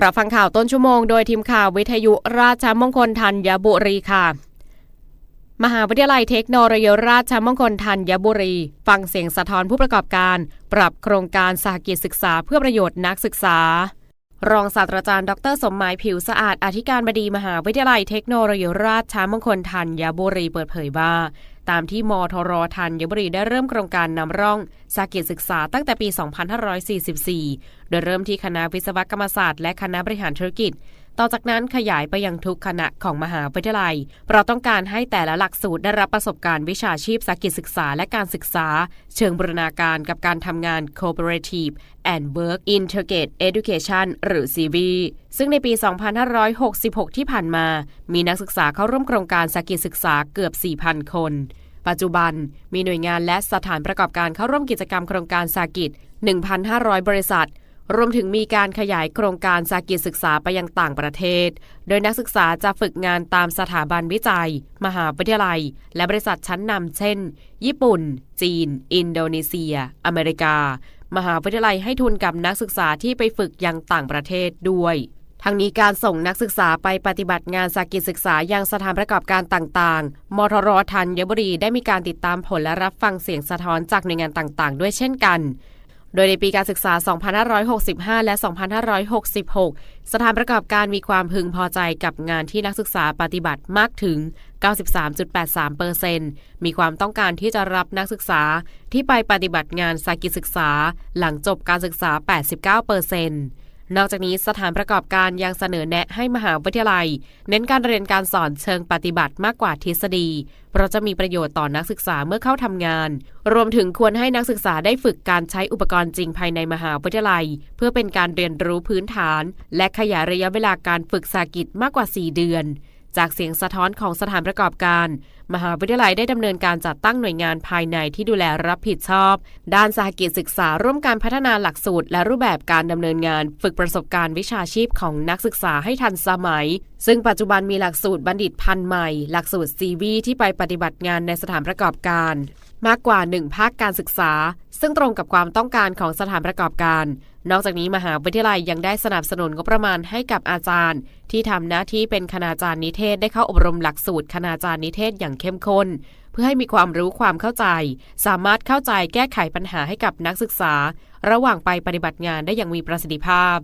รับฟังข่าวต้นชั่วโมงโดยทีมข่าววิทยุราชมงคลธัญบุรีค่ะ มหาวิทยาลัยเทคโนโลยีราชมงคลธัญบุรี ฟังเสียงสะท้อนผู้ประกอบการ ปรับโครงการสหกิจศึกษาเพื่อประโยชน์นักศึกษา รองศาสตราจารย์ ดร สมหมายผิวสะอาดอธิการบดีมหาวิทยาลัยเทคโนโลยีราชมงคลธัญบุรีเปิดเผยว่า ตามที่มทรทัญบุรีได้เริ่มโครงการนำร่องสากิจศึกษาตั้งแต่ปี 2544 โดยเริ่มที่คณะวิศวกรรมศาสตร์และคณะบริหารธุรกิจ ต่อจากนั้นขยายไปยังทุกคณะของมหาวิทยาลัยเพราะต้องการให้แต่ละหลักสูตรได้รับประสบการณ์วิชาชีพสากิจศึกษาและการศึกษา เชิงบรณาการกับการทำงาน Cooperative and Work Integrated Education หรือ CV ซึ่งในปี 2566 ที่ผ่านมา มีนักศึกษาเข้าร่วมโครงการสากิจศึกษาเกือบ 4,000 คน ปัจจุบันมีหน่วยงานและสถานประกอบการเข้าร่วมกิจกรรมโครงการสากิจ 1,500 บริษัท รวมถึงมีการขยายโครงการสากิจศึกษาไปยังต่างประเทศ โดยนักศึกษาจะฝึกงานตามสถาบันวิจัย มหาวิทยาลัย และบริษัทชั้นนำเช่น ญี่ปุ่น จีน อินโดนีเซีย อเมริกา มหาวิทยาลัยให้ทุนกับนักศึกษาที่ไปฝึกยังต่างประเทศด้วยทั้งนี้การส่งนักศึกษาไปปฏิบัติงานสากิจศึกษายังสถานประกอบการต่างๆ มทรธัญบุรีได้มีการติดตามผลและรับฟังเสียงสะท้อนจากหน่วยงานต่างๆ ด้วยเช่นกัน โดยในปีการศึกษา 2565 และ 2566 สถานประกอบการมีความพึงพอใจกับงานที่นักศึกษาปฏิบัติมากถึง 93.83%มีความต้องการที่จะรับนักศึกษาที่ไปปฏิบัติงานสากิจศึกษา หลังจบการศึกษา 89% นอกจากนี้สถานประกอบการยังเสนอแนะให้มหาวิทยาลัย เน้นการเรียนการสอนเชิงปฏิบัติมากกว่าทฤษฎี เพราะจะมีประโยชน์ต่อนักศึกษาเมื่อเข้าทำงาน รวมถึงควรให้นักศึกษาได้ฝึกการใช้อุปกรณ์จริงภายในมหาวิทยาลัย เพื่อเป็นการเรียนรู้พื้นฐาน และขยายระยะเวลาการฝึกสากิจมากกว่า 4 เดือน จากเสียงสะท้อนของสถานประกอบการ มหาวิทยาลัยได้ดำเนินการจัดตั้งหน่วยงานภายในที่ดูแลรับผิดชอบ ด้านสหกิจศึกษาร่วมการพัฒนาหลักสูตร และรูปแบบการดำเนินงาน ฝึกประสบการณ์วิชาชีพของนักศึกษาให้ทันสมัย ซึ่งปัจจุบันมีหลักสูตรบัณฑิตพันใหม่ หลักสูตร CV ที่ไปปฏิบัติงานในสถานประกอบการ มากกว่า 1 ภาคการศึกษา ซึ่งตรงกับความต้องการของสถานประกอบการ นอกจากนี้มหาวิทยาลัยยังได้สนับสนุนงบประมาณให้กับอาจารย์ ที่ทำหน้าที่เป็นคณาจารย์นิเทศได้เข้าอบรมหลักสูตรคณาจารย์นิเทศอย่างเข้มข้น เพื่อให้มีความรู้ความเข้าใจ สามารถเข้าใจแก้ไขปัญหาให้กับนักศึกษา ระหว่างไปปฏิบัติงานได้อย่างมีประสิทธิภาพ